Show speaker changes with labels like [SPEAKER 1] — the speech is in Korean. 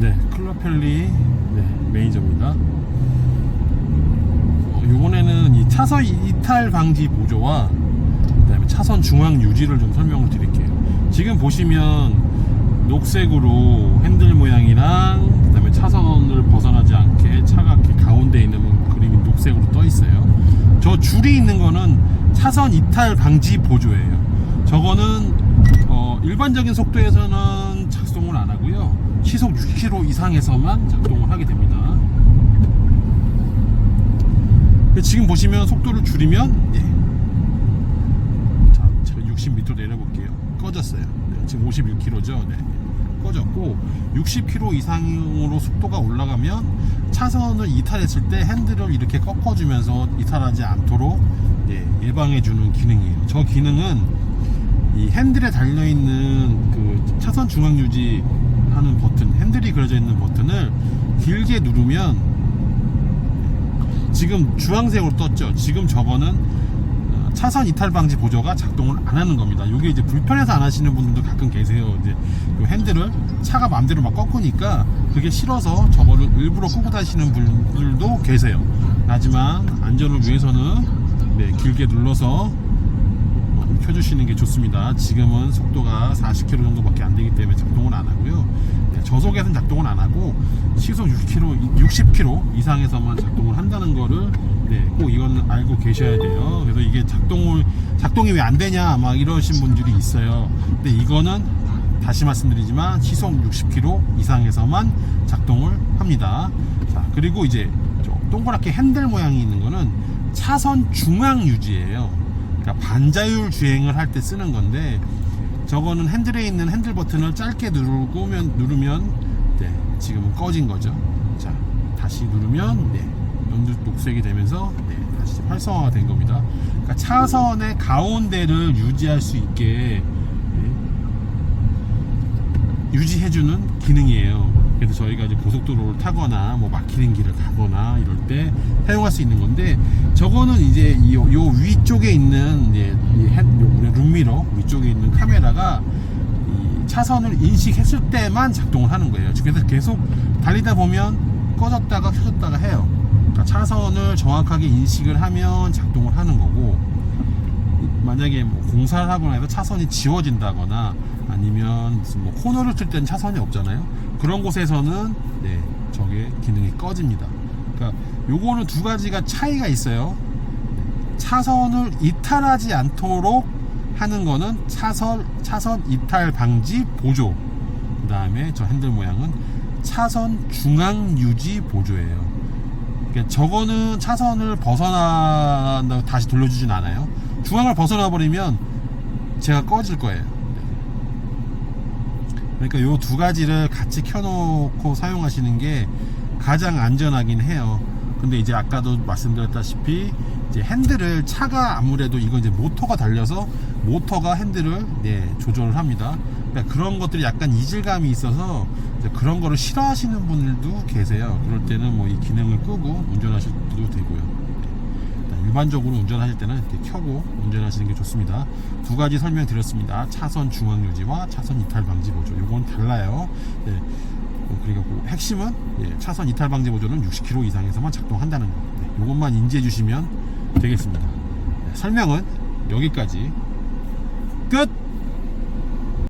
[SPEAKER 1] 네, 클럽펠리 네, 매니저입니다. 어, 요번에는 이 차선 이탈 방지 보조와 그다음에 차선 중앙 유지를 좀 설명을 드릴게요. 지금 보시면 녹색으로 핸들 모양이랑 그다음에 차선을 벗어나지 않게 차가 이렇게 가운데 있는 그림이 녹색으로 떠 있어요. 저 줄이 있는 거는 차선 이탈 방지 보조예요. 저거는 어, 일반적인 속도에서는. 시속 6km 이상에서만 작동을 하게 됩니다. 지금 보시면 속도를 줄이면 예. 자, 제가 60m 내려볼게요. 꺼졌어요. 네, 지금 51km죠. 네. 꺼졌고 60km 이상으로 속도가 올라가면 차선을 이탈했을 때 핸들을 이렇게 꺾어주면서 이탈하지 않도록 예, 예방해주는 기능이에요. 저 기능은 이 핸들에 달려 있는 그 차선 중앙 유지 하는 버튼, 핸들이 그려져 있는 버튼을 길게 누르면 지금 주황색으로 떴죠. 지금 저거는 어, 차선 이탈 방지 보조가 작동을 안 하는 겁니다. 이게 이제 불편해서 안 하시는 분들도 가끔 계세요. 이제 요 핸들을 차가 마음대로 막 꺾으니까 그게 싫어서 저거를 일부러 끄고 다니시는 분들도 계세요. 하지만 안전을 위해서는 네, 길게 눌러서 어, 켜주시는 게 좋습니다. 지금은 속도가 40km 정도밖에 안 되기 때문에 작동을 안 하고요. 네, 저 속에서는 작동을 안 하고 시속 6km, 60km 이상에서만 작동을 한다는 거를 네, 꼭 이건 알고 계셔야 돼요. 그래서 이게 작동을 작동이 왜 안 되냐 막 이러신 분들이 있어요. 근데 이거는 다시 말씀드리지만 시속 60km 이상에서만 작동을 합니다. 자, 그리고 이제 저 동그랗게 핸들 모양이 있는 거는 차선 중앙 유지예요. 그러니까 반자율 주행을 할 때 쓰는 건데 저거는 핸들에 있는 핸들 버튼을 짧게 누르면 누르면 네, 지금은 꺼진 거죠. 자, 다시 누르면 네, 연두 녹색이 되면서 네, 다시 활성화가 된 겁니다. 그러니까 차선의 가운데를 유지할 수 있게 네, 유지해주는 기능이에요. 그래서 저희가 이제 고속도로를 타거나 뭐 막히는 길을 가거나 이럴 때 사용할 수 있는 건데 저거는 이제 이, 요, 요 위쪽에 있는 이 핸, 요 우리 룸미러 위쪽에 있는 카메라가 이 차선을 인식했을 때만 작동을 하는 거예요. 그래서 계속 달리다 보면 꺼졌다가 켜졌다가 해요. 그러니까 차선을 정확하게 인식을 하면 작동을 하는 거고 만약에 뭐 공사를 하거나 해서 차선이 지워진다거나 아니면 무슨 뭐 코너를 틀 때는 차선이 없잖아요. 그런 곳에서는 네, 저게 기능이 꺼집니다. 그러니까 요거는 두 가지가 차이가 있어요. 차선을 이탈하지 않도록 하는 거는 차선 차선 이탈 방지 보조. 그다음에 저 핸들 모양은 차선 중앙 유지 보조예요. 그러니까 저거는 차선을 벗어나 다시 돌려주진 않아요. 중앙을 벗어나 버리면 제가 꺼질 거예요. 그러니까 요 두 가지를 같이 켜놓고 사용하시는 게 가장 안전하긴 해요. 근데 이제 아까도 말씀드렸다시피 이제 핸들을 차가 아무래도 이건 이제 모터가 달려서 모터가 핸들을 네, 조절을 합니다. 그러니까 그런 것들이 약간 이질감이 있어서 그런 거를 싫어하시는 분들도 계세요. 그럴 때는 뭐 이 기능을 끄고 운전하셔도 되고요. 일반적으로 운전하실 때는 이렇게 켜고 운전하시는 게 좋습니다. 두 가지 설명드렸습니다. 차선 중앙 유지와 차선 이탈 방지 보조. 요건 달라요. 네. 어, 그리고 그 핵심은 예, 차선 이탈 방지 보조는 60km 이상에서만 작동한다는 거. 네, 요것만 인지해 주시면 되겠습니다. 네, 설명은 여기까지 끝!